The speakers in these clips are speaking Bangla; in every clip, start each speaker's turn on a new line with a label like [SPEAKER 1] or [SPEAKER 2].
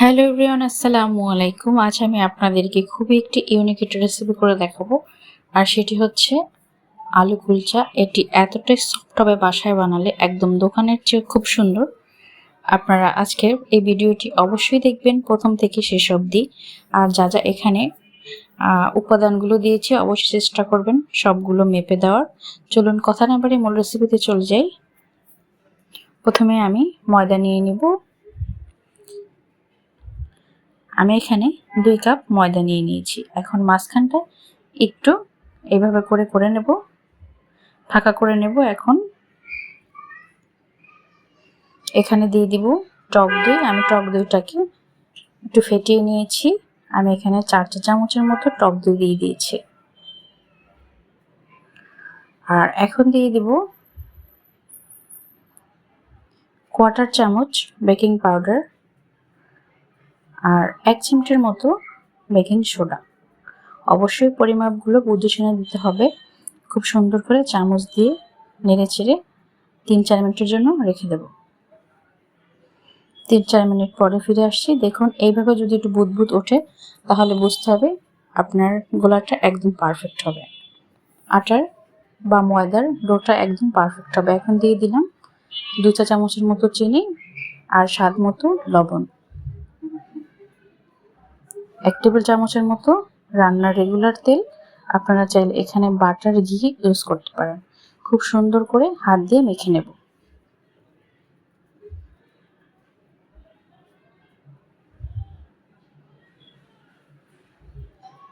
[SPEAKER 1] হ্যালো এভরিওয়ান, আসসালামু আলাইকুম। আজ আমি আপনাদেরকে খুবই একটি ইউনিক একটি রেসিপি করে দেখাবো। আর সেটি হচ্ছে আলু কুলচা। এটি এতটাই সফট হবে বাসায় বানালে একদম দোকানের চেয়ে খুব সুন্দর। আপনারা আজকের এই ভিডিওটি অবশ্যই দেখবেন প্রথম থেকে শেষ অবধি। আর যা যা এখানে উপাদানগুলো দিয়েছি অবশ্যই চেষ্টা করবেন সবগুলো মেপে দেওয়ার। চলুন কথা না বাড়ি মূল রেসিপিতে চলে যাই। প্রথমে আমি ময়দা নিয়ে নিব। আমি এখানে দুই কাপ ময়দা নিয়ে নিয়েছি। এখন মাঝখানটা একটু এইভাবে করে করে নেব, ফাঁকা করে নেব। এখন এখানে দিয়ে দিব টক দই। আমি টক দইটাকে একটু ফেটিয়ে নিয়েছি। আমি এখানে চার চা চামচের মতো টক দই দিয়ে দিয়েছি। আর এখন দিয়ে দিব কোয়ার্টার চামচ বেকিং পাউডার। আর এক চিমটের মতো বেকিং সোডা অবশ্যই পরিমাপগুলো শুনে দিতে হবে। খুব সুন্দর করে চামচ দিয়ে নেড়ে চেড়ে তিন চার মিনিটের জন্য রেখে দেব। তিন চার মিনিট পরে ফিরে আসছি। দেখুন, এইভাবে যদি একটু বুদবুদ ওঠে, তাহলে বুঝতে হবে আপনার গোলাটা একদম পারফেক্ট হবে। আটার বা ময়দার ডোটা একদম পারফেক্ট হবে। এখন দিয়ে দিলাম দু চা চামচের মতো চিনি আর স্বাদ মতো লবণ। এক টেবিল চামচের মতো রান্নার রেগুলার তেল। আপনারা চাইলে এখানে বাটার ঘি ইউজ করতে পারেন। খুব সুন্দর করে হাত দিয়ে মেখে নেব।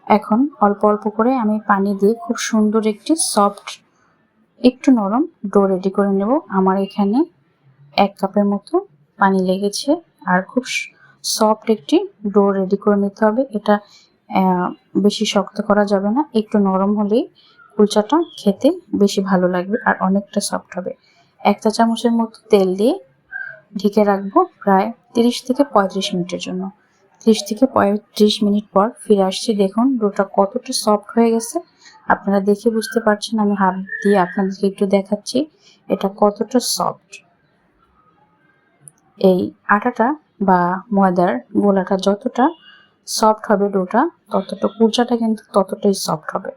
[SPEAKER 1] এখন অল্প অল্প করে আমি পানি দিয়ে খুব সুন্দর একটি সফট একটু নরম ডো রেডি করে নেব। আমার এখানে এক কাপের মতো পানি লেগেছে। আর খুব সফট একটি ডো রেডি করে নিতে হবে। এটা বেশি শক্ত করা যাবে না। একটু নরম হলেই কুলচাটা খেতে বেশি ভালো লাগবে আর অনেকটা সফট হবে। একটা চামচের মতো তেল দিয়ে ঢেকে রাখব প্রায় তিরিশ থেকে পঁয়ত্রিশ মিনিটের জন্য। তিরিশ থেকে পঁয়ত্রিশ মিনিট পর ফিরে আসছি। দেখুন ডোটা কতটা সফট হয়ে গেছে। আপনারা দেখে বুঝতে পারছেন, আমি হাত দিয়ে আপনাদেরকে একটু দেখাচ্ছি, এটা কতটা সফট এই আটাটা বা ময়দার গোলাটা যতটা সফট হবে ডোটা, ততটা কুলচাটা কিন্তু ততটাই সফট হবে।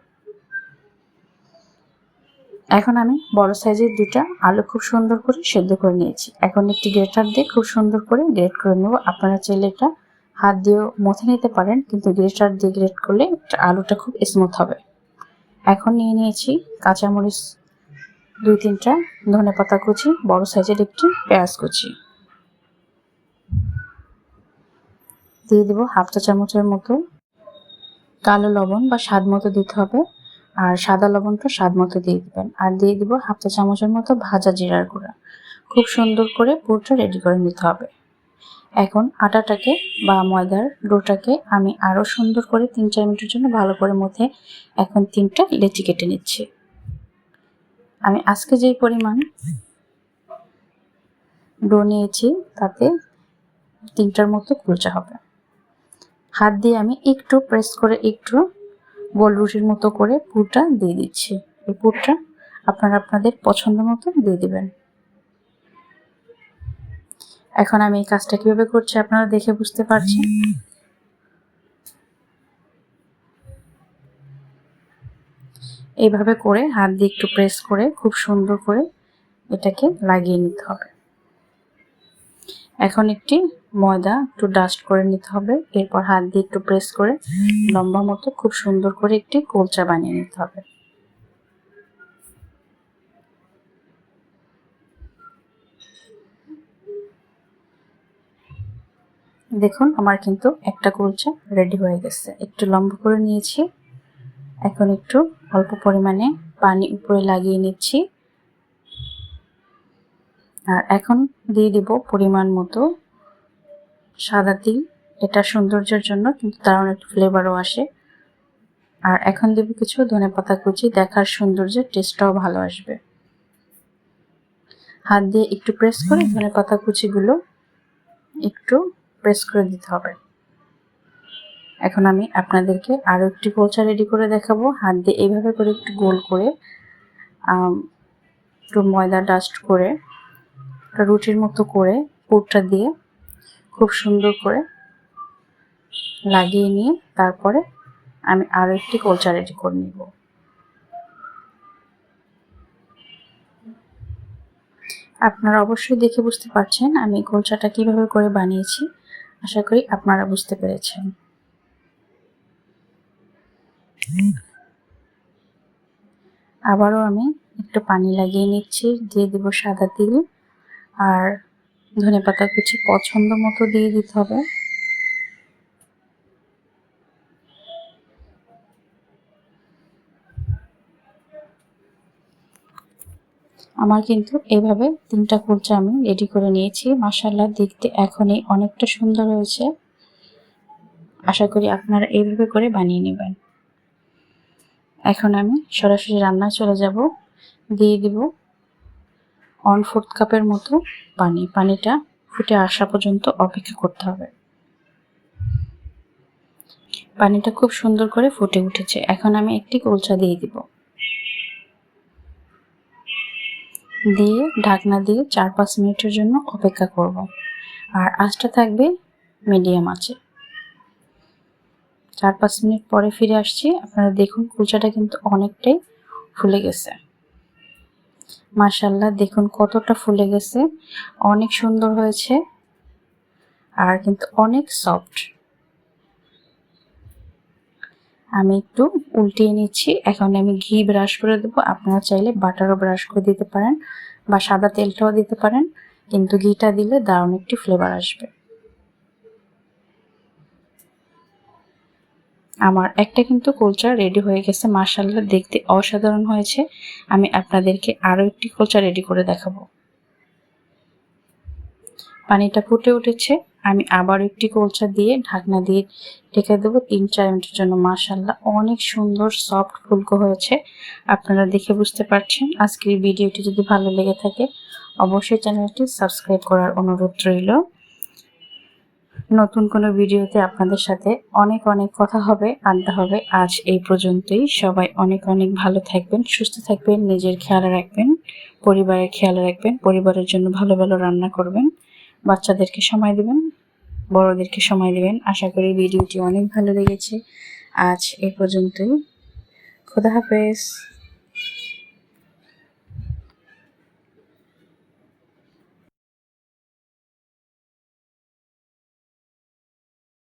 [SPEAKER 1] এখন আমি বড় সাইজের দুটা আলু খুব সুন্দর করে সেদ্ধ করে নিয়েছি। এখন একটি গ্রেটার দিয়ে খুব সুন্দর করে গ্রেট করে নেব। আপনারা চাইলে এটা হাত দিয়েও মথে নিতে পারেন, কিন্তু গ্রেটার দিয়ে গ্রেট করলে আলুটা খুব স্মুথ হবে। এখন নিয়ে নিয়েছি কাঁচামরিচ দুই তিনটা ধনে পাতা কুচি, বড় সাইজের একটি পেঁয়াজ কুচি। দিয়ে দেবো হাফ চা চামচের মতো। কালো লবণ বা স্বাদ মতো দিতে হবে। আর সাদা লবণটা স্বাদ মতো দিয়ে দিবেন। আর দিয়ে দিব হাফ চা চামচের মতো ভাজা জিরার গুঁড়া। খুব সুন্দর করে পুরোটা রেডি করে নিতে হবে। এখন আটাটাকে বা ময়দার ডোটাকে আমি আরও সুন্দর করে তিন চার মিনিটের জন্য ভালো করে মধ্যে এখন তিনটা লেচি কেটে নিচ্ছি। আমি আজকে যেই পরিমাণ ডো নিয়েছি, তাতে তিনটার মতো কুলচা হবে। হাত দিয়ে আমি একটু প্রেস করে একটু গোল রুটির মতো করে পুরটা দিয়ে দিচ্ছি। এই পুরটা আপনারা আপনাদের পছন্দ মতো দিয়ে দিবেন। এখন আমি এই কাজটা কীভাবে করছি আপনারা দেখে বুঝতে পারছেন? এইভাবে করে হাত দিয়ে একটু প্রেস করে খুব সুন্দর করে এটাকে লাগিয়ে নিতে হবে। এখন একটি ময়দা একটু ডাস্ট করে নিতে হবে। এরপর হাত দিয়ে একটু প্রেস করে লম্বা মতো খুব সুন্দর করে একটি কোলচা বানিয়ে নিতে হবে। দেখুন, আমার কিন্তু একটা কুলচা রেডি হয়ে গেছে। একটু লম্বা করে নিয়েছি। এখন একটু অল্প পরিমাণে পানি উপরে লাগিয়ে নিচ্ছি। আর এখন দিয়ে দিব পরিমাণ মতো সাদা তিল। এটা সৌন্দর্যের জন্য কিন্তু দারুণ একটু ফ্লেভারও আসে। আর এখন দেব কিছু ধনে পাতা কুচি, দেখার সৌন্দর্যের টেস্টটাও ভালো আসবে। হাত দিয়ে একটু প্রেস করে ধনে পাতা কুচিগুলো একটু প্রেস করে দিতে হবে। এখন আমি আপনাদেরকে আরও একটি কোচা রেডি করে দেখাবো। হাত দিয়ে এইভাবে করে একটু গোল করে একটু ময়দা ডাস্ট করে রুটির মতো করে পুরটা দিয়ে খুব সুন্দর করে লাগিয়ে নিয়ে তারপরে আমি আরও একটি কলচা রেডি করে নিব। আপনারা অবশ্যই দেখে বুঝতে পারছেন আমি কলচাটা কীভাবে করে বানিয়েছি। আশা করি আপনারা বুঝতে পেরেছেন। আবারও আমি একটু পানি লাগিয়ে নিচ্ছি, দিয়ে দিব সাদা তিল। আর ধনে পাতা কুচি পছন্দ মতো দিয়ে দিতে হবে। আমার কিন্তু এভাবে তিনটা কুলচা আমি রেডি করে নিয়েছি। মাসাল্লাহ দেখতে এখনই অনেকটা সুন্দর হয়েছে। আশা করি আপনারা এইভাবে করে বানিয়ে নেবেন। এখন আমি সরাসরি রান্নায় চলে যাব। দিয়ে দিব ওয়ান ফোর্থ কাপের মতো পানি, পানিটা ফুটে আসা পর্যন্ত অপেক্ষা করতে হবে। পানিটা খুব সুন্দর করে ফুটে উঠেছে। এখন আমি একটি কলচা দিয়ে দিব। দিয়ে ঢাকনা দিয়ে চার পাঁচ মিনিটের জন্য অপেক্ষা করব। আর আঁচটা থাকবে মিডিয়াম আছে চার পাঁচ মিনিট পরে ফিরে আসছি। আপনারা দেখুন কুলচাটা কিন্তু অনেকটাই ফুলে গেছে। মার্শাল্লাহ দেখুন কতটা ফুলে গেছে। অনেক সুন্দর হয়েছে আর কিন্তু অনেক সফট। আমি একটু উল্টিয়ে নিচ্ছি। এখন আমি ঘি ব্রাশ করে দেবো। আপনারা চাইলে বাটারও ব্রাশ করে দিতে পারেন বা সাদা তেলটাও দিতে পারেন। কিন্তু ঘিটা দিলে দারুণ একটি ফ্লেভার আসবে। আমার একটা কিন্তু কুলচা রেডি হয়ে গেছে মার্শাল্লাহ দেখতে অসাধারণ হয়েছে। আমি আপনাদেরকে আরও একটি কুলচা রেডি করে দেখাবো। পানিটা ফুটে উঠেছে, আমি আবার একটি কলচা দিয়ে ঢাকনা দিয়ে ঢেকে দেবো তিন চার মিনিটের জন্য মাশাল্লাহ অনেক সুন্দর সফট ফুলকো হয়েছে। আপনারা দেখে বুঝতে পারছেন, আজকের ভিডিওটি যদি ভালো লেগে থাকে, অবশ্যই চ্যানেলটি সাবস্ক্রাইব করার অনুরোধ রইল। নতুন কোনো ভিডিওতে আপনাদের সাথে অনেক অনেক কথা হবে, আড্ডা হবে। আজ এই পর্যন্তই। সবাই অনেক অনেক ভালো থাকবেন, সুস্থ থাকবেন, নিজের খেয়াল রাখবেন, পরিবারের খেয়াল রাখবেন, পরিবারের জন্য ভালো ভালো রান্না করবেন। বাচ্চাদেরকে সময় দেবেন, বড়দেরকে সময় দেবেন। আশা করি ভিডিওটি অনেক ভালো লেগেছে। আজ এ পর্যন্তই। খোদা হাফেজ।